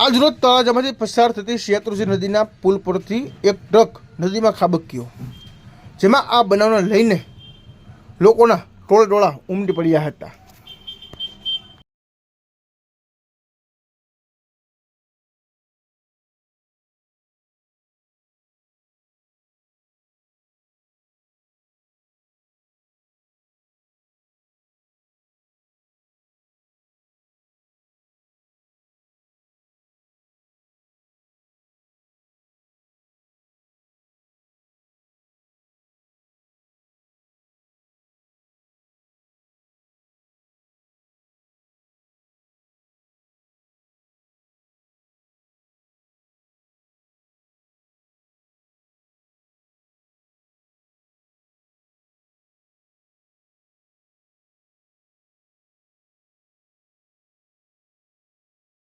આજ રોજ તળાજામાંથી પસાર થતી શેત્રુજી નદીના પુલ પરથી એક ટ્રક નદીમાં ખાબક્યો, જેમાં આ બનાવને લઈને લોકોના ટોળે ટોળા ઉમટી પડ્યા હતા.